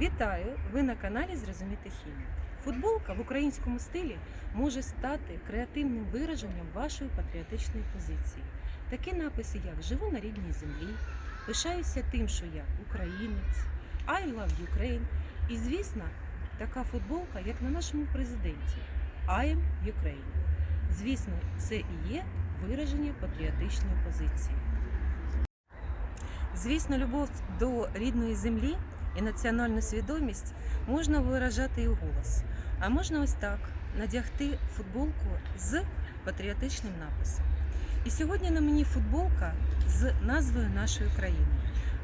Вітаю! Ви на каналі Зрозуміти хімію. Футболка в українському стилі може стати креативним вираженням вашої патріотичної позиції. Такі написи, як Живу на рідній землі, пишаюся тим, що я українець, I love Ukraine. І, звісно, така футболка, як на нашому президенті I am Ukraine. Звісно, це і є вираження патріотичної позиції. Звісно, любов до рідної землі і національну свідомість можна виражати і голос. А можна ось так надягти футболку з патріотичним написом. І сьогодні на мені футболка з назвою нашої країни.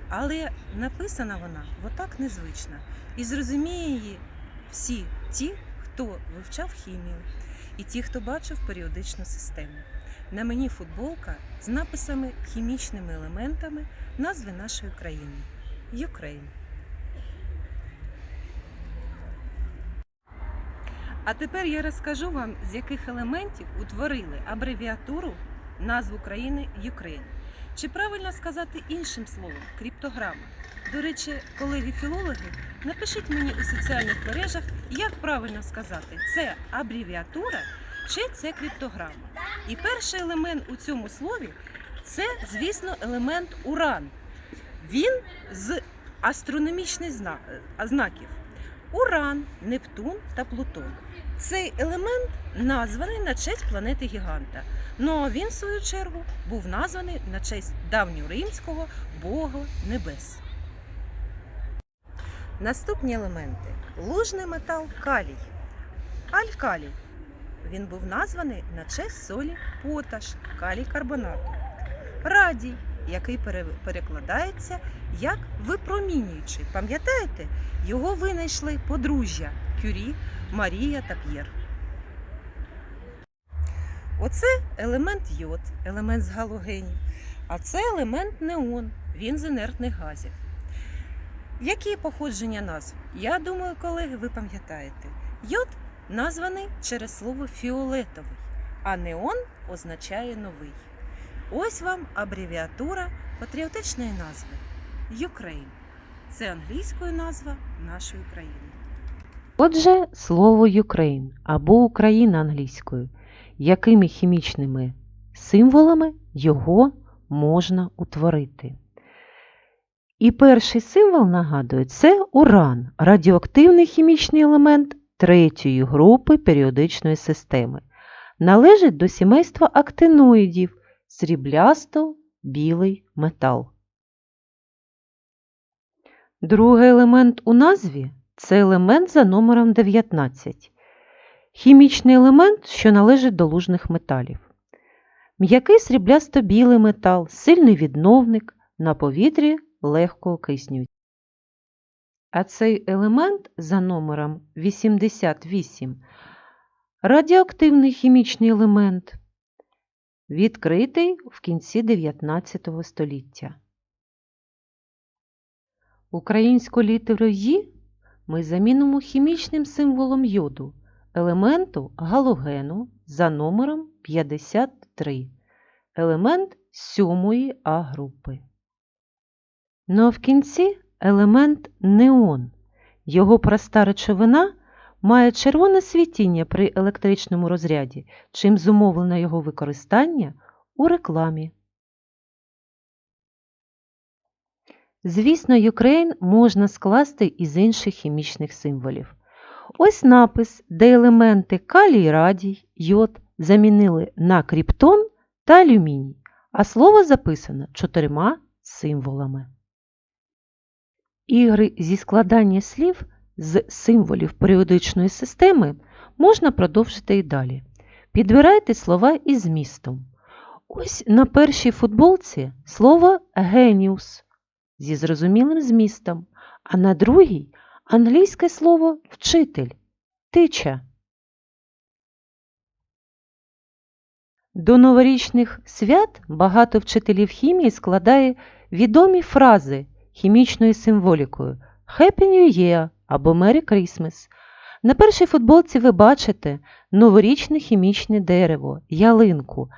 Але написана вона отак незвично. І зрозуміє її всі ті, хто вивчав хімію, і ті, хто бачив періодичну систему. На мені футболка з написами хімічними елементами назви нашої країни Ukraine. А тепер я розкажу вам, з яких елементів утворили абревіатуру назву країни Ukraine. Чи правильно сказати іншим словом криптограма? До речі, колеги-філологи, напишіть мені у соціальних мережах, як правильно сказати, це абревіатура чи це криптограма. І перший елемент у цьому слові це, звісно, елемент уран. Він з астрономічних знаків. Уран, Нептун та Плутон. Цей елемент названий на честь планети Гіганта. Ну а він, в свою чергу, був названий на честь давньоримського бога небес. Наступні елементи: лужний метал калій. Алькалій. Він був названий на честь солі поташ, калій карбонату. Радій, який пере- перекладається як випромінюючий. Пам'ятаєте? Його винайшли подружжя Кюрі, Марія та П'єр. Оце елемент йод, елемент з галогенів, а це елемент неон, він з інертних газів. Які походження назв? Я думаю, колеги, ви пам'ятаєте. Йод названий через слово фіолетовий, а неон означає новий. Ось вам абревіатура патріотичної назви Ukraine. Це англійською назва нашої країни. Отже, слово Ukraine або Україна англійською, якими хімічними символами його можна утворити. І перший символ нагадує це уран, радіоактивний хімічний елемент третьої групи періодичної системи. Належить до сімейства актиноїдів сріблясто-білий метал. Другий елемент у назві це елемент за номером 19. Хімічний елемент, що належить до лужних металів. М'який сріблясто-білий метал, сильний відновник, на повітрі легко окиснюють. А цей елемент за номером 88 радіоактивний хімічний елемент, відкритий в кінці 19 століття. Українську літеру «Ї» ми замінимо хімічним символом йоду, елементу галогену за номером 53, елемент сьомої А групи. Ну а в кінці елемент неон. Його проста речовина має червоне світіння при електричному розряді, чим зумовлено його використання у рекламі. Звісно, Ukraine можна скласти із інших хімічних символів. Ось напис, де елементи калій, радій, йод замінили на кріптон та алюміній, а слово записано чотирма символами. Ігри зі складання слів з символів періодичної системи можна продовжити і далі. Підбирайте слова із змістом. Ось на першій футболці слово геніус зі зрозумілим змістом, а на другій англійське слово вчитель тича. До новорічних свят багато вчителів хімії складає відомі фрази хімічною символікою Happy New Year або Merry Christmas. На першій футболці ви бачите новорічне хімічне дерево, ялинку,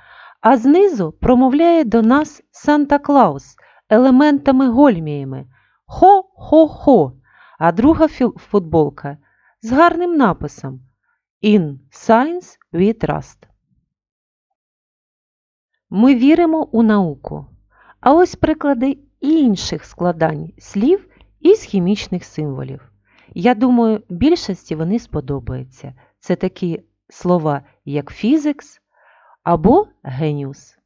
а знизу промовляє до нас Санта Клаус елементами гольміями Хо-хо-хо. а друга футболка з гарним написом In Science We Trust. Ми віримо у науку. А ось приклади інших складань слів із хімічних символів. Я думаю, більшості вони сподобаються. Це такі слова, як фізикс або геніус.